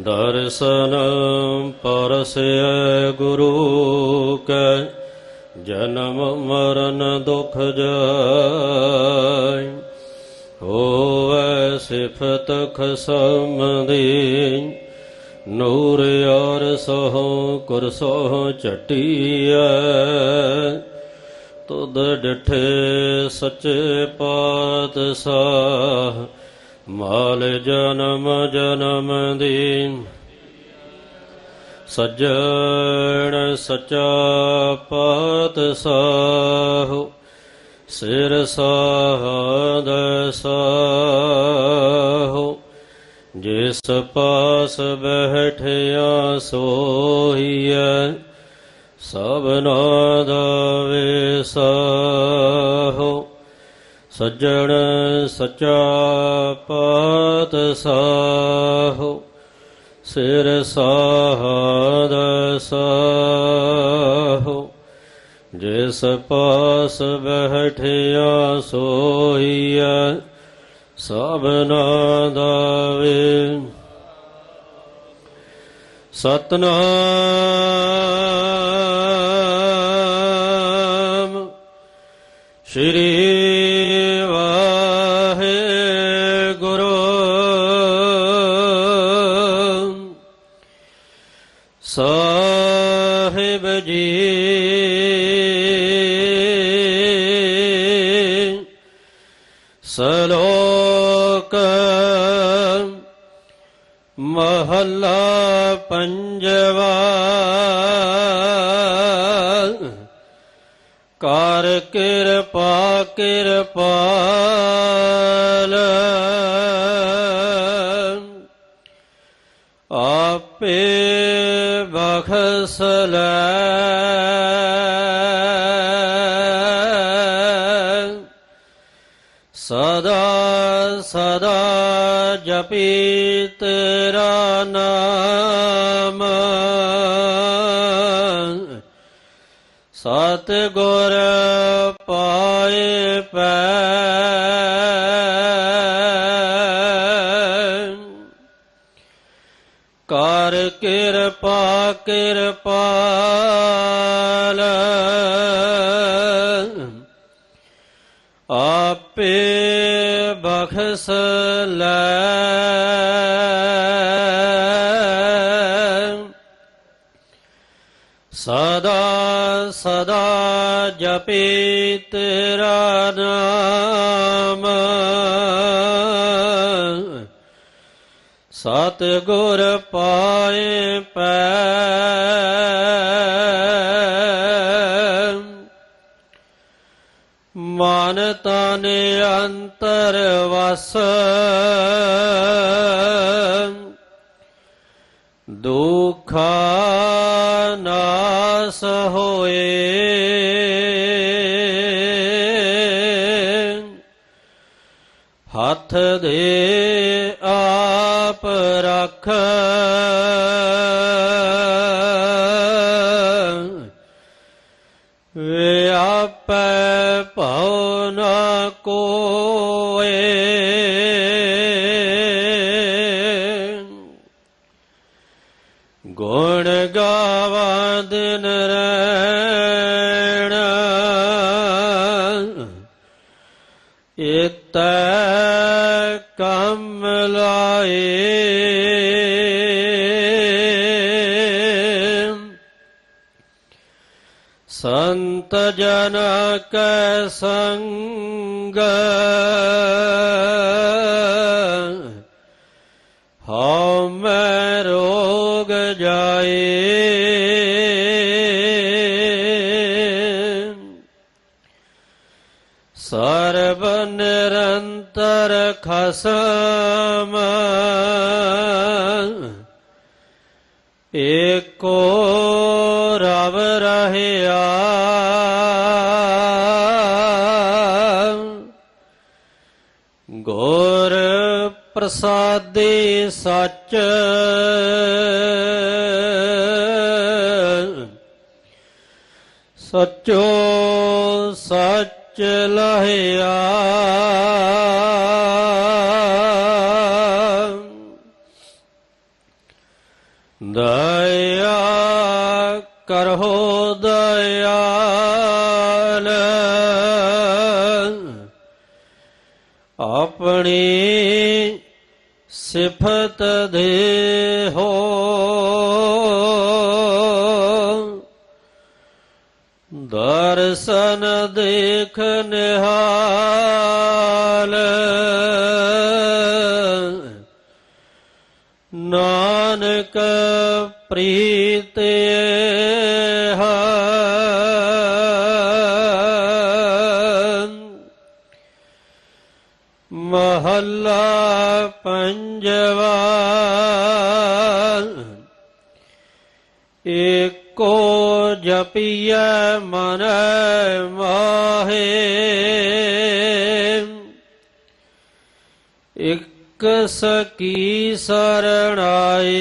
ਦਰਸ਼ਨ ਪਰਸੈ ਗੁਰੂ ਕੈ, ਜਨਮ ਮਰਨ ਦੁਖ ਜਾਇ। ਹੋਵੈ ਸਿਫਤ ਖਸਮ ਦੀ ਨੂਰ ਔਰ ਸਹੁ ਕੁਰਸੋ ਚਟੀਐ ਤੁਧ ਡਿਠੇ ਸੱਚੇ ਪਾਤਸ਼ਾਹ ਮਾਲ ਜਨਮ ਜਨਮ ਦੀ ਸੱਜਣ ਸਚਾ ਪਾਤਸ਼ਾਹ, ਸਿਰ ਸਾਧ ਸਾਹੁ। ਜਿਸ ਪਾਸ ਬੈਠਿਆ ਸੋਈਐ ਸਭਨਾ ਦਾ ਵਿਸਾਹੁ ਸੱਜਣ ਸਚਾ ਪਾਤਸ਼ਾਹ ਸਿਰ ਸਾਧ ਸਾਹੁ। ਜਿਸ ਪਾਸ ਬੈਠਿਆ ਸੋਈਐ ਸਭਨਾ ਦਾਵੇ। ਸਤਨਾਮ। ਸ਼੍ਰੀ ਸਾਹਿਬ ਜੀ। ਸਲੋਕ ਮਹੱਲਾ ਪੰਜਵਾ। ਕਰ ਕਿਰਪਾ ਕਿਰਪਾਲ ਆਪੇ ਬਖਸ ਲੈ ਸਦਾ ਸਦਾ ਜਪੀ ਤੇਰਾ ਨਾਮ। ਸਤ ਗੁਰ ਪਾਏ ਪੈ। ਕਿਰਪਾ ਕਿਰਪਾਲ। ਆਪੇ ਬਖਸ ਲੈ। ਸਦਾ ਸਦਾ ਜਪੀ ਤੇਰਾ ਨਾਮ। ਸਤ ਗੁਰ ਪਾਏ ਪੈ ਮਨ ਤਨ ਅੰਤਰ ਵਸ। ਦੁਖਾ ਨਾਸ ਹੋਏ। ਹੱਥ ਦੇ ਰੱਖ। ਵਿਆਪੈ ਭਉ ਨ ਕੋਏ। ਗੁਣ ਗਾਵਾਂ ਦਿਨ ਰੈਣ। ਇਤੈ ਕੰਮ ਲਾਏ। ਸੰਤ ਜਨ ਕੈ ਸੰਗ। ਹਉ ਮੈਂ ਰੋਗ ਜਾਏ। ਸਰਬ ਨਿਰੰਤਰ ਖਸਮ। ਏਕੋ ਪ੍ਰਸਾਦੀ ਸੱਚ। ਸਚੋ ਸੱਚ ਲਹਿਆ। ਦਇਆ ਕਰੋ ਦਇਆਲ। ਆਪਣੀ ਸਿਫਤ ਦੇ ਹੋ ਦਰਸ਼ਨ ਦੇਖ ਨਿਹਾਲ। ਨਾਨਕ ਪ੍ਰੀਤ ਮਹੱਲਾ ਪੰਜਵਾ ਏਕੋ ਜਪੀਐ ਮਨ ਮਾਹੇ। ਇਕ ਸਕੀ ਸਰਣਾਏ।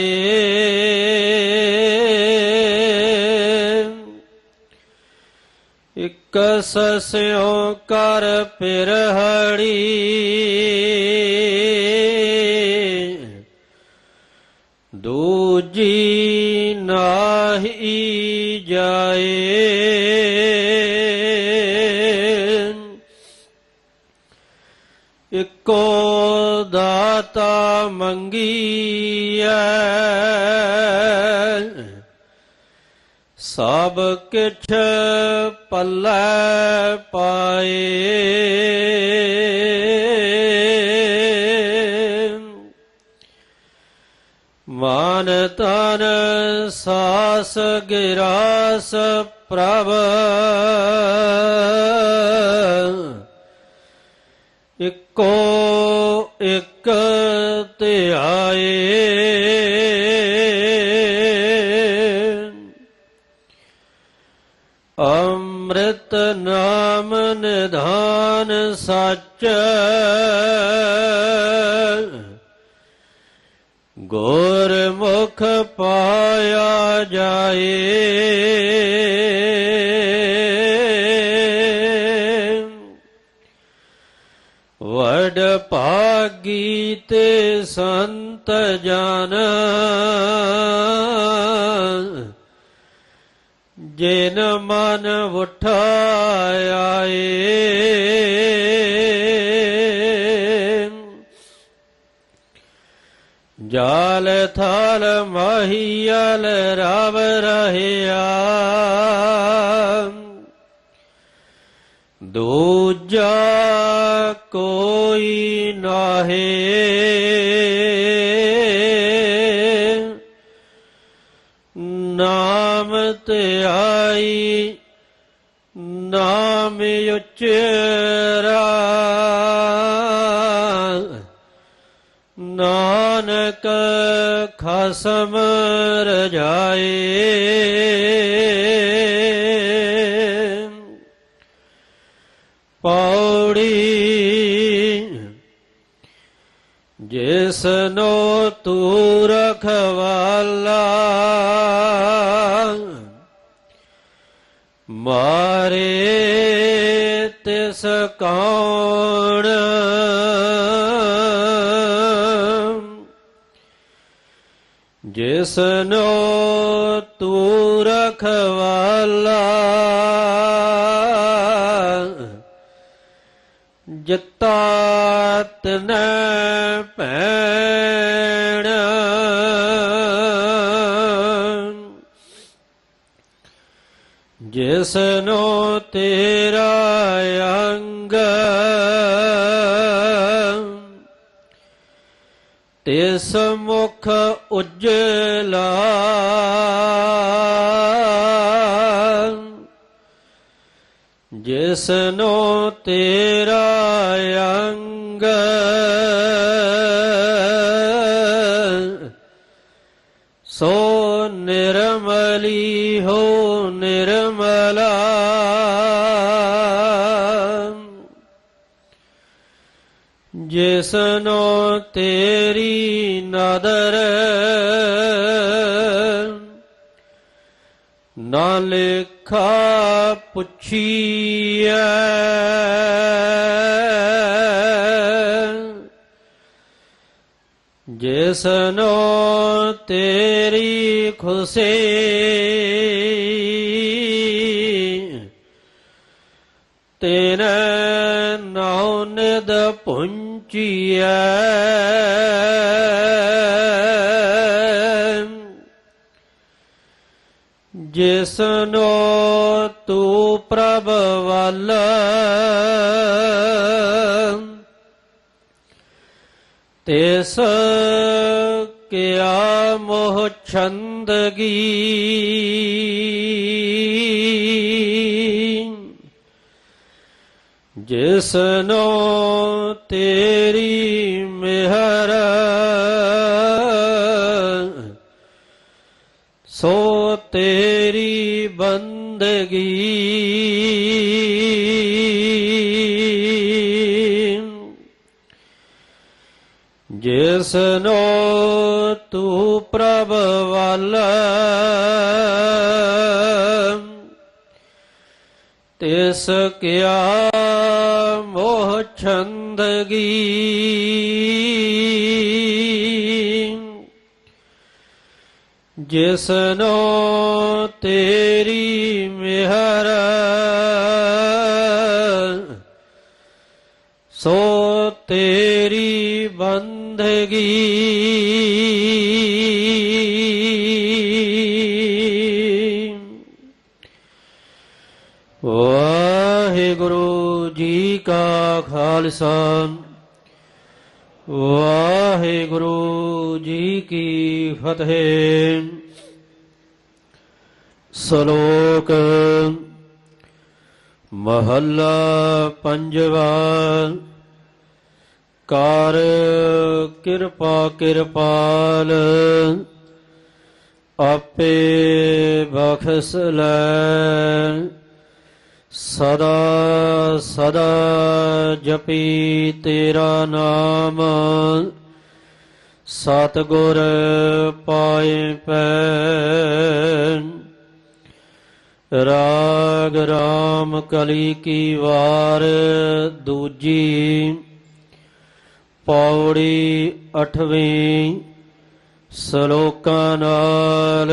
ਇਕ ਸਸਿਓ ਕਰ ਪਿਰਹੜੀ। ਦੂਜੀ ਨਾਹੀ ਜਾਏ। ਇਕੋ ਦਾਤਾ ਮੰਗੀਐ। ਸਭ ਕਿਛ ਪੱਲੇ ਪਾਏ। ਮਾਨ ਤਨ ਸਾਸ ਗਿਰਾਸ ਪ੍ਰਭ। ਇੱਕੋ ਇੱਕ ਧਿਆਏ। ਅੰਮ੍ਰਿਤ ਨਾਮ ਨਿਧਾਨ ਸੱਚ। ਸੁਖ ਪਾਇਆ ਜਾਏ। ਵਡ ਭਾਗੀ ਤੇ ਸੰਤ ਜਨ ਜਿਨ ਮਨ ਉਠਾਏ ਜਾਲ ਥਲ ਮਹੀਲ ਰਵ ਰਹਿਆ ਦੂਜਾ ਕੋਈ ਨਾਹੀ ਨਾਮ ਧਿਆਈ ਨਾਮ ਉਚਰਾ ਨਾਨਕ ਖਸਮ ਰਜਾਏ ਪੌੜੀ ਜਿਸਨੋ ਤੂ ਰਖਵਾਲਾ ਮਾਰੇ ਤਿਸ ਕੌਣ ਜਿਸਨੋ ਤੂੰ ਰਖਵਾਲਾ ਜਿਤਾ ਤਨ ਪੈਣ ਜਿਸਨੋ ਤੇਰਾ ਅੰਗ ਤਿਸ ਮੁਖ ਉਜਲਾ। ਜਿਸਨੋ ਤੇਰਾ ਅੰਗ ਸੋ ਨਿਰਮਲੀ ਹੋ ਜਿਸਨੋ ਤੇਰੀ ਨਦਰ ਨਾ ਲੇਖਾ ਪੁੱਛੀਐ। ਜਿਸਨੋ ਤੇਰੀ ਖੁਸ਼ੀ ਤੇਨ ਨਾਉ ਨਿਦ ਪੁੰਚੀਐ ਜਿਸਨੋ ਤੂੰ ਪ੍ਰਭ ਵੱਲ ਤਿਸ ਕਿਆ ਮੋਹ ਛੰਦਗੀ। ਜਿਸਨੋ ਤੇਰੀ ਮਿਹਰ ਸੋ ਤੇਰੀ ਬੰਦਗੀ। ਜਿਸਨੋ ਤੂੰ ਪ੍ਰਭ ਵੱਲ ਤਿਸ ਕਿਆ ਮੋਹ ਛੰਦਗੀ ਜਿਸਨੋ ਤੇਰੀ ਮਿਹਰ ਸੋ ਤੇਰੀ ਬੰਦਗੀ ਕਾ ਖਾਲਸਾ। ਵਾਹਿਗੁਰੂ ਜੀ ਕੀ ਫਤਿਹ। ਸ਼ਲੋਕ ਮਹੱਲਾ ਪੰਜਵਾ। ਕਰ ਕਿਰਪਾ ਕਿਰਪਾਲ, ਆਪੇ ਬਖਸ ਲੈ। ਸਦਾ ਸਦਾ ਜਪੀ ਤੇਰਾ ਨਾਮ। ਸਤਿਗੁਰ ਪਾਏ ਪੈ ਰਾਗ ਰਾਮ ਕਲੀ ਕੀ ਵਾਰ ਦੂਜੀ। ਪੌੜੀ ਅਠਵੀਂ ਸ਼ਲੋਕਾਂ ਨਾਲ